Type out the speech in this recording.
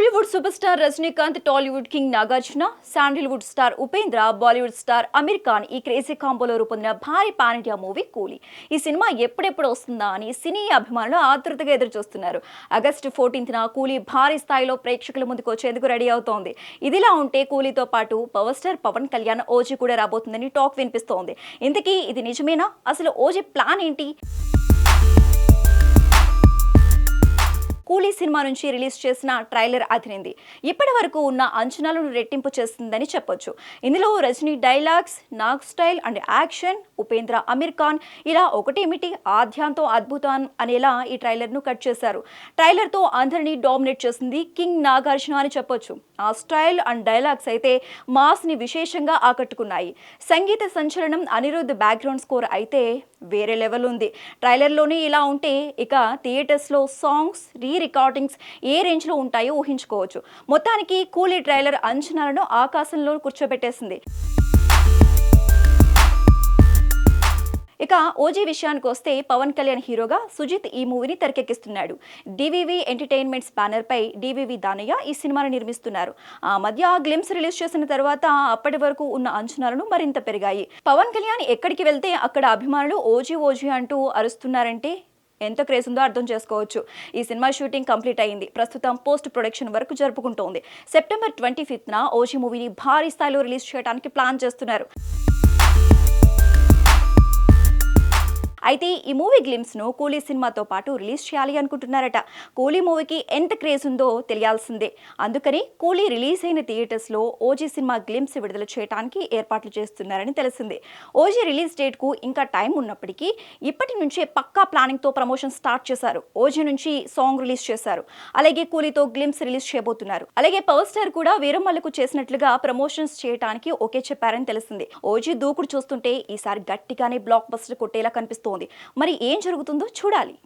Kollywood super star Rajinikanth Tollywood king Nagarjuna Sandalwood star Upendra Bollywood star Aamir Khan ఈ crazy కాంబోలో రూపొందిన భారీ pan India movie కూలీ. ఈ cinema ఎప్పుడెప్పుడు వస్తుందా అని సినీ అభిమానులు ఆతృతగా ఎదురు చూస్తున్నారు ఆగస్టు ఫోర్టీన్త్న కూలీ భారీ స్థాయిలో ప్రేక్షకుల ముందుకు వచ్చేందుకు రెడీ అవుతోంది. ఇదిలా ఉంటే కూలీతో పాటు power star Pawan Kalyan OG కూడా రాబోతుందని టాక్ వినిపిస్తోంది. ఇంతకీ ఇది నిజమేనా? అసలు ఓజీ ప్లాన్ ఏంటి? కూలీ సినిమా నుంచి రిలీజ్ చేసిన ట్రైలర్ అదిరింది. ఇప్పటి వరకు ఉన్న అంచనాలను రెట్టింపు చేస్తుందని చెప్పొచ్చు. ఇందులో Rajini dialogues Nag style and action Upendra Aamir Khan ఇలా ఒకటేమిటి? ఆద్యాంతో అద్భుతం అనేలా ఈ ట్రైలర్ను కట్ చేశారు. ట్రైలర్తో అందరినీ డామినేట్ చేసింది కింగ్ నాగార్జున అని చెప్పొచ్చు. ఆ స్టైల్ అండ్ డైలాగ్స్ అయితే మాస్ని విశేషంగా ఆకట్టుకున్నాయి. సంగీత సంచలనం అనిరుద్ధ్ బ్యాక్గ్రౌండ్ స్కోర్ అయితే వేరే లెవెల్ ఉంది. ట్రైలర్లోనే ఇలా ఉంటే ఇక థియేటర్స్లో సాంగ్స్ రీ రికార్డింగ్స్ ఏ రేంజ్లో ఉంటాయో ఊహించుకోవచ్చు. మొత్తానికి కూలీ ట్రైలర్ అంచనాలను ఆకాశంలో కూర్చోబెట్టేసింది. ఇక ఓజీ విషయానికి వస్తే పవన్ కళ్యాణ్ హీరోగా సుజిత్ ఈ మూవీని తెరకెక్కిస్తున్నాడు. డివివి ఎంటర్టైన్మెంట్స్ బ్యానర్ పై డివివి దానయ్య ఈ సినిమాను నిర్మిస్తున్నారు. ఆ మధ్య గ్లిమ్స్ రిలీజ్ చేసిన తర్వాత అప్పటి వరకు ఉన్న అంచనాలను మరింత పెరిగాయి. పవన్ కళ్యాణ్ ఎక్కడికి వెళ్తే అక్కడ అభిమానులు ఓజీ ఓజీ అంటూ అరుస్తున్నారంటే ఎంత క్రేజ్ ఉందో అర్థం చేసుకోవచ్చు. ఈ సినిమా షూటింగ్ కంప్లీట్ అయింది. ప్రస్తుతం పోస్ట్ ప్రొడక్షన్ వరకు జరుపుకుంటోంది. సెప్టెంబర్ ట్వంటీ ఫిఫ్త్న ఓజీ మూవీని భారీ స్థాయిలో రిలీజ్ చేయడానికి ప్లాన్ చేస్తున్నారు. అయితే ఈ మూవీ గ్లిమ్స్ను కూలీ సినిమాతో పాటు రిలీజ్ చేయాలి అనుకుంటున్నారట. కూలీ మూవీకి ఎంత క్రేజ్ ఉందో తెలియాల్సిందే. అందుకని కూలీ రిలీజ్ అయిన థియేటర్స్లో ఓజీ సినిమా గ్లిమ్స్ విడుదల చేయడానికి ఏర్పాట్లు చేస్తున్నారని తెలిసింది. ఓజీ రిలీజ్ డేట్కు ఇంకా టైం ఉన్నప్పటికీ ఇప్పటి నుంచే పక్కా ప్లానింగ్తో ప్రమోషన్ స్టార్ట్ చేశారు. ఓజీ నుంచి సాంగ్ రిలీజ్ చేశారు. అలాగే కూలీతో గ్లిమ్స్ రిలీజ్ చేయబోతున్నారు. అలాగే పవర్ స్టార్ కూడా వీరమల్లకు చేసినట్లుగా ప్రమోషన్స్ చేయడానికి ఓకే చెప్పారని తెలిసింది. ఓజీ దూకుడు చూస్తుంటే ఈసారి గట్టిగానే బ్లాక్ బస్టర్ కొట్టేలా కనిపిస్తోంది. మరి ఏం జరుగుతుందో చూడాలి.